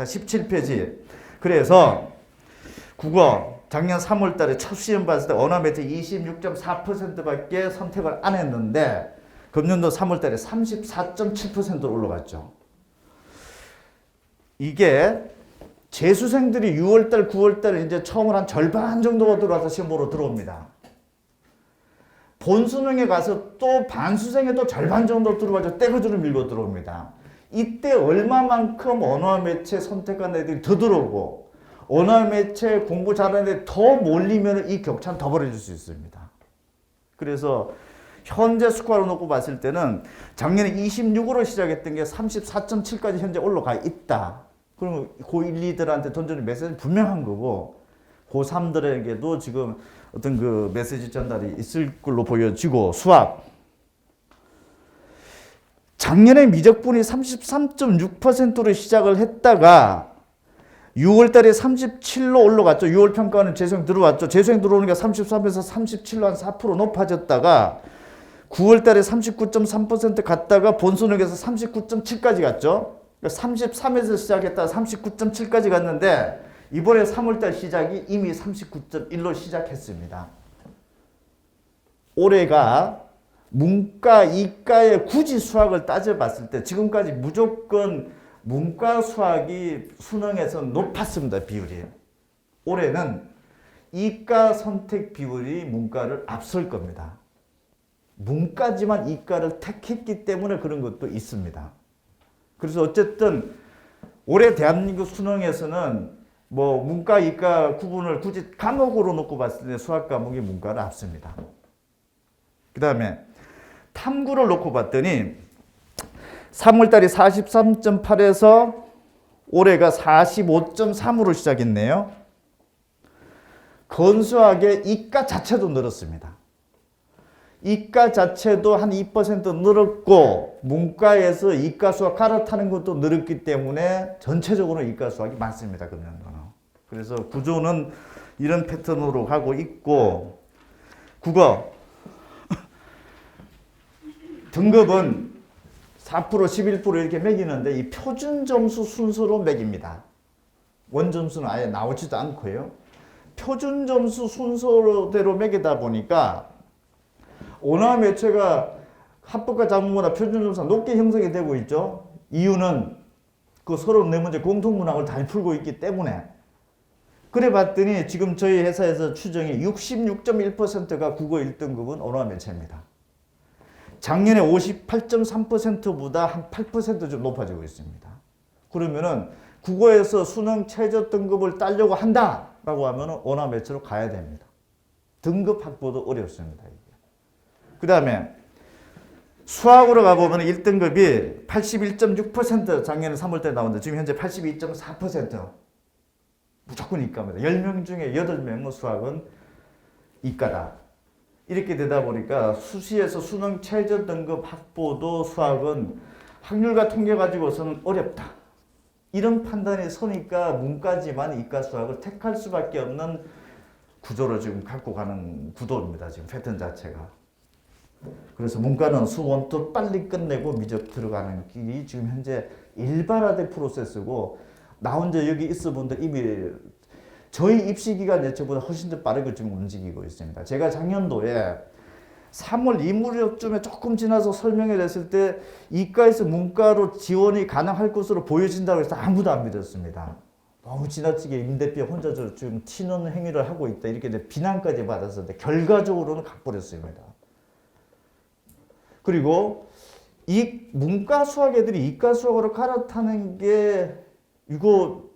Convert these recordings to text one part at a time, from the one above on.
자, 17페이지. 그래서 국어 작년 3월 달에 첫 시험 봤을 때 언어 매체 26.4%밖에 선택을 안 했는데 금년도 3월 달에 34.7%로 올라갔죠. 이게 재수생들이 6월 달, 9월 달에 이제 처음으로 한 절반 정도가 들어와서 시험 보러 들어옵니다. 본수능에 가서 또 반수생에 또 절반 정도 들어와서 떼거지로 밀고 들어옵니다. 이때 얼마만큼 언어 매체 선택한 애들이 더 들어오고 언어 매체 공부 잘하는 애들이 더 몰리면 이 격차는 더 벌어질 수 있습니다. 그래서 현재 스코어로 놓고 봤을 때는 작년에 26으로 시작했던 게 34.7까지 현재 올라가 있다. 그러면 고1, 2들한테 던져는 메시지는 분명한 거고 고3들에게도 지금 어떤 그 메시지 전달이 있을 걸로 보여지고 수학 작년에 미적분이 33.6%로 시작을 했다가 6월 달에 37로 올라갔죠. 6월 평가는 재수생 들어왔죠. 재수생 들어오니까 33에서 37로 한 4% 높아졌다가 9월 달에 39.3% 갔다가 본수능에서 39.7까지 갔죠. 33에서 시작했다가 39.7까지 갔는데 이번에 3월 달 시작이 이미 39.1로 시작했습니다. 올해가 문과, 이과의 굳이 수학을 따져봤을 때 지금까지 무조건 문과 수학이 수능에서 높았습니다. 비율이. 올해는 이과 선택 비율이 문과를 앞설 겁니다. 문과지만 이과를 택했기 때문에 그런 것도 있습니다. 그래서 어쨌든 올해 대한민국 수능에서는 뭐 문과, 이과 구분을 굳이 과목으로 놓고 봤을 때 수학 과목이 문과를 앞섭니다. 그 다음에 탐구를 놓고 봤더니 3월달이 43.8에서 올해가 45.3으로 시작했네요. 건수학의 이과 자체도 늘었습니다. 이과 자체도 한 2% 늘었고 문과에서 이과 수학 갈아타는 것도 늘었기 때문에 전체적으로 이과 수학이 많습니다. 금년도는. 그래서 구조는 이런 패턴으로 가고 있고 국어 등급은 4% 11% 이렇게 매기는데 이 표준 점수 순서로 매깁니다. 원 점수는 아예 나오지도 않고요. 표준 점수 순서대로 매기다 보니까 언어 매체가 합법과 자문보다 표준 점수가 높게 형성이 되고 있죠. 이유는 그 서로 네 문제 공통 문항을 잘 풀고 있기 때문에 그래 봤더니 지금 저희 회사에서 추정이 66.1%가 국어 1등급은 언어 매체입니다. 작년에 58.3%보다 한 8%좀 높아지고 있습니다. 그러면은 국어에서 수능 최저 등급을 따려고 한다라고 하면은 언어 매체로 가야 됩니다. 등급 확보도 어렵습니다. 그 다음에 수학으로 가보면 1등급이 81.6% 작년에 3월 때 나오는데 지금 현재 82.4% 무조건 이과입니다. 10명 중에 8명은 수학은 이과다. 이렇게 되다 보니까 수시에서 수능 최저 등급 확보도 수학은 확률과 통계 가지고서는 어렵다. 이런 판단이 서니까 문과지만 이과 수학을 택할 수밖에 없는 구조를 지금 갖고 가는 구도입니다. 지금 패턴 자체가. 그래서 문과는 수원도 빨리 끝내고 미적 들어가는 길이 지금 현재 일반화된 프로세스고 나 혼자 여기 있어 본데 이미 저희 입시 기간 예측보다 훨씬 더 빠르게 지금 움직이고 있습니다. 제가 작년도에 3월 이 무렵쯤에 조금 지나서 설명을 했을 때 이과에서 문과로 지원이 가능할 것으로 보여진다고 해서 아무도 안 믿었습니다. 너무 지나치게 임 대표 혼자 저 지금 튀는 행위를 하고 있다 이렇게 비난까지 받았었는데 결과적으로는 각버렸습니다. 그리고 이 문과 수학 애들이 이과 수학으로 갈아타는 게 이거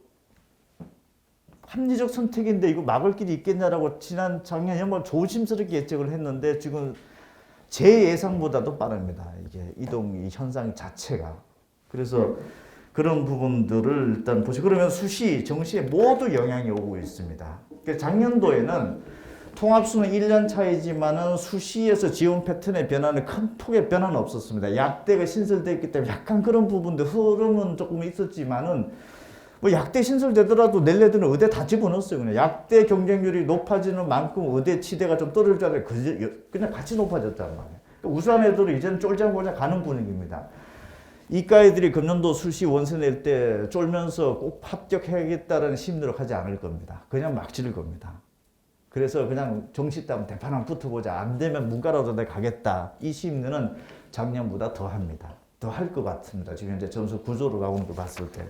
합리적 선택인데 이거 막을 길이 있겠냐라고 지난 작년 연말 조심스럽게 예측을 했는데 지금 제 예상보다도 빠릅니다. 이게 이동 이 현상 자체가. 그래서 그런 부분들을 일단 보시 그러면 수시, 정시에 모두 영향이 오고 있습니다. 그러니까 작년도에는 통합수는 1년 차이지만은 수시에서 지원 패턴의 변화는 큰 폭의 변화는 없었습니다. 약대가 신설됐기 때문에 약간 그런 부분들 흐름은 조금 있었지만은 뭐 약대 신설되더라도 낼레들은 의대 다 집어넣었어요. 그냥 약대 경쟁률이 높아지는 만큼 의대 치대가 좀 떨어지잖아요. 그냥 같이 높아졌단 말이에요. 우수한 애들은 이제는 쫄장골장 가는 분위기입니다. 이과 애들이 금년도 수시 원서 낼 때 쫄면서 꼭 합격해야겠다는 심리로 하지 않을 겁니다. 그냥 막 지를 겁니다. 그래서 그냥 정시다면 대파랑 붙어보자. 안 되면 문과라도 내 가겠다. 이 심리는 작년보다 더 합니다. 더 할 것 같습니다. 지금 이제 점수 구조로 가오는 거 봤을 때.